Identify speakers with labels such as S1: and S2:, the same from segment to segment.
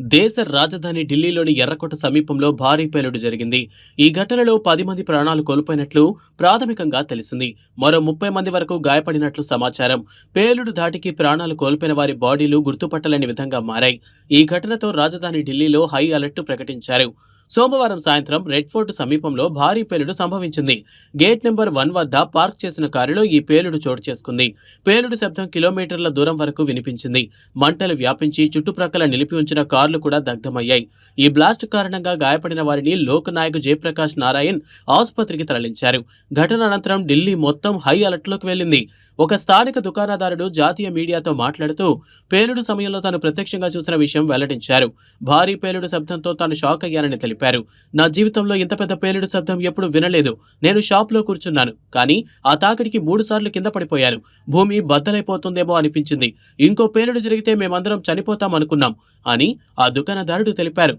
S1: దేశ రాజధాని ఢిల్లీలోని ఎర్రకోట సమీపంలో భారీ పేలుడు జరిగింది. ఈ ఘటనలో పది మంది ప్రాణాలు కోల్పోయినట్లు ప్రాథమికంగా తెలిసింది. మరో ముప్పై మంది వరకు గాయపడినట్లు సమాచారం. పేలుడు ధాటికి ప్రాణాలు కోల్పోయిన వారి బాడీలు గుర్తుపట్టలేని విధంగా మారాయి. ఈ ఘటనతో రాజధాని ఢిల్లీలో హై అలర్ట్ ప్రకటించారు. సోమవారం సాయంత్రం రెడ్ ఫోర్ట్ సమీపంలో భారీ పేలుడు సంభవించింది. గేట్ నెంబర్ వన్ వద్ద పార్క్ చేసిన కారులో ఈ పేలుడు చోటు చేసుకుంది. పేలుడు శబ్దం కిలోమీటర్ల దూరం వరకు వినిపించింది. మంటలు వ్యాపించి చుట్టుప్రక్కల నిలిపి ఉంచిన కార్లు కూడా దగ్ధమయ్యాయి. ఈ బ్లాస్ట్ కారణంగా గాయపడిన వారిని లోకనాయక్ జయప్రకాష్ నారాయణ్ ఆసుపత్రికి తరలించారు. ఘటన అనంతరం ఢిల్లీ మొత్తం హై అలర్ట్లోకి వెళ్ళింది. ఒక స్థానిక దుకాణదారుడు జాతీయ మీడియాతో మాట్లాడుతూ పేలుడు సమయంలో తాను ప్రత్యక్షంగా చూసిన విషయం వెల్లడించారు. భారీ పేలుడు శబ్దంతో తాను షాక్ అయ్యానని తెలిపారు. నా జీవితంలో ఇంత పెద్ద పేలుడు శబ్దం ఎప్పుడు వినలేదు. నేను షాప్లో కూర్చున్నాను. కానీ ఆ తాకిడికి మూడు సార్లు కింద పడిపోయాను. భూమి బద్దలైపోతుందేమో అనిపించింది. ఇంకో పేలుడు జరిగితే మేమందరం చనిపోతాం అనుకున్నాం అని ఆ దుకాణదారుడు తెలిపారు.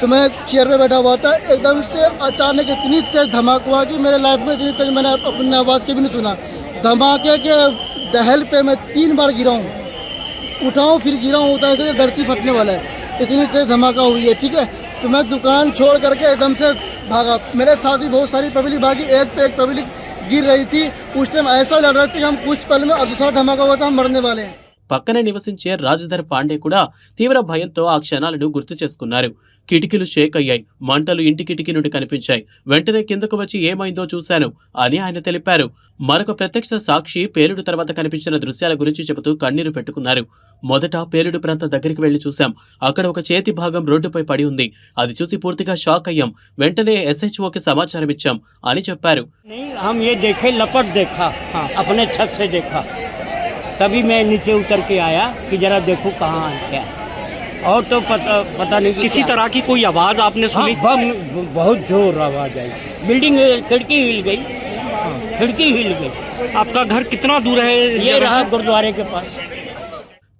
S2: तो मैं चेयर पे बैठा हुआ था। एकदम से अचानक इतनी तेज धमाका हुआ कि मेरे लाइफ में इतनी तेज मैंने अपनी आवाज़ के भी नहीं सुना। धमाके के दहल पे मैं तीन बार गिरा हूँ। उठाऊँ, फिर गिरा हूँ उठा से धरती फटने वाला है। इतनी तेज धमाका हुई है, ठीक है? तो मैं दुकान छोड़ करके एकदम से भागा। मेरे साथ ही बहुत सारी पब्लिक भागी। एक पे एक पब्लिक गिर रही थी। उस टाइम ऐसा लग रहा था कि हम कुछ पल में दूसरा धमाका हुआ था, हम मरने वाले हैं।
S1: పక్కనే నివసించే రాజధర్ పాండే కూడా తీవ్ర భయంతో ఆ క్షణాలను గుర్తు చేసుకున్నారు. కిటికీలు షేక్ అయ్యాయి. మంటలు ఇంటి కిటికీ నుండి కనిపించాయి. వెంటనే కిందకు వచ్చి ఏమైందో చూశాను అని ఆయన తెలిపారు. మరొక ప్రత్యక్ష సాక్షి పేలుడు తర్వాత కనిపించిన దృశ్యాల గురించి చెబుతూ కన్నీరు పెట్టుకున్నారు. మొదట పేలుడు ప్రాంతం దగ్గరికి వెళ్ళి చూశాం. అక్కడ ఒక చేతి భాగం రోడ్డుపై పడి ఉంది. అది చూసి పూర్తిగా షాక్ అయ్యాం. వెంటనే ఎస్హెచ్ఓకి సమాచారం ఇచ్చాం అని చెప్పారు.
S3: तभी मैं नीचे उतर के आया कि जरा देखूं कहाँ है क्या और तो पता पता नहीं कि
S4: किसी
S3: क्या।
S4: तरह की कोई आवाज आपने
S3: हाँ,
S4: सुनी
S3: बम बहुत जोर आवाज आई बिल्डिंग खिड़की हिल गई हाँ, खिड़की हिल गई
S4: आपका घर कितना दूर है इस
S3: ये
S4: जगह
S3: रहा
S4: से?
S3: गुरुद्वारे के पास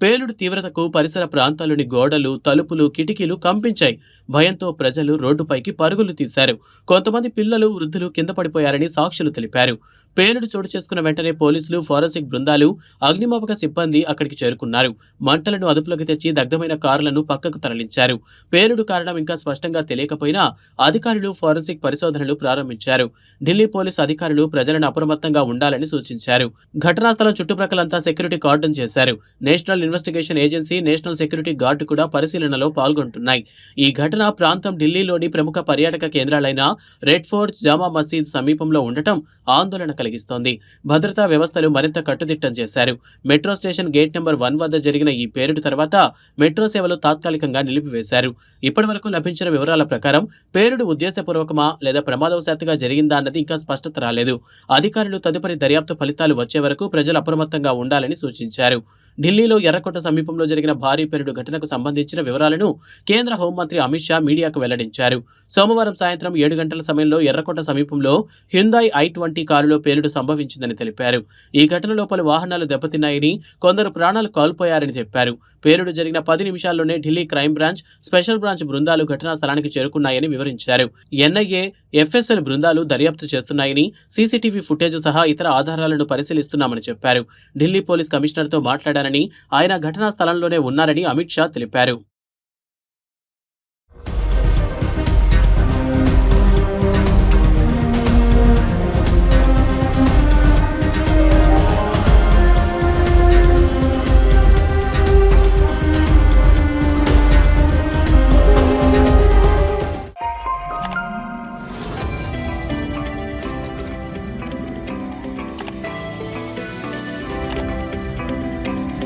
S1: పేలుడు తీవ్రతకు పరిసర ప్రాంతాల్లోని గోడలు తలుపులు కిటికీలు కంపించాయి భయంతో ప్రజలు రోడ్డుపైకి పరుగులు తీశారు కొంతమంది పిల్లలు వృద్ధులు కింద పడిపోయారని సాక్షులు తెలిపారు పేలుడు చోటు చేసుకున్న వెంటనే పోలీసులు ఫోరెన్సిక్ బృందాలు అగ్నిమాపక సిబ్బంది అక్కడికి చేరుకున్నారు. మంటలను అదుపులోకి తెచ్చి దగ్ధమైన కారులను పక్కకు తరలించారు. పేలుడు కారణం ఇంకా స్పష్టంగా తెలియకపోయినా అధికారులు ఫోరెన్సిక్ పరిశోధనలు ప్రారంభించారు. ఢిల్లీ పోలీసు అధికారులు ప్రజలను అప్రమత్తంగా ఉండాలని సూచించారు. ఘటనా స్థలం చుట్టుప్రక్కలంతా సెక్యూరిటీ కార్డన్ చేశారు. National Investigation Agency National Security Guard కూడా పరిశీలనలో పాల్గొంటున్నాయి. ఈ ఘటన ప్రాంతం ఢిల్లీలోని ప్రముఖ పర్యాటక కేంద్రాలైన రెడ్ ఫోర్ట్ జామా మసీద్ సమీపంలో ఉండటం ఆందోళన కలిగిస్తోంది. భద్రతా వ్యవస్థలు మరింత కట్టుదిట్టం చేశారు. Metro station gate number one వద్ద జరిగిన ఈ పేరుడు తర్వాత మెట్రో సేవలు తాత్కాలికంగా నిలిపివేశారు. ఇప్పటివరకు లభించిన వివరాల ప్రకారం పేరుడు ఉద్దేశపూర్వకమా లేదా ప్రమాదవశాత్తుగా జరిగిందా అన్నది ఇంకా స్పష్టత రాలేదు. అధికారులు తదుపరి దర్యాప్తు ఫలితాలు వచ్చే వరకు ప్రజలు అప్రమత్తంగా ఉండాలని సూచించారు. ఢిల్లీలో ఎర్రకోట సమీపంలో జరిగిన భారీ పెరుడు ఘటనకు సంబంధించిన వివరాలను కేంద్ర హోంమంత్రి అమిత్ షా మీడియాకు వెల్లడించారు. సోమవారం సాయంత్రం ఏడు గంటల సమయంలో ఎర్రకోట సమీపంలో హ్యుందాయ్ ఐ ట్వంటీ కారులో పేలుడు సంభవించిందని తెలిపారు. ఈ ఘటనలో పలు వాహనాలు దెబ్బతిన్నాయని కొందరు ప్రాణాలు కోల్పోయారని చెప్పారు. పేలుడు జరిగిన పది నిమిషాల్లోనే Delhi crime branch special branch బృందాలు ఘటనా స్థలానికి చేరుకున్నాయని వివరించారు. ఎన్ఐఏ ఎఫ్ఎస్ఎల్ బృందాలు దర్యాప్తు చేస్తున్నాయని సీసీటీవీ ఫుటేజ్ సహా ఇతర ఆధారాలను పరిశీలిస్తున్నామని చెప్పారు. ఢిల్లీ పోలీస్ కమిషనర్తో మాట్లాడారని ఆయన ఘటనా స్థలంలోనే ఉన్నారని అమిత్ షా తెలిపారు.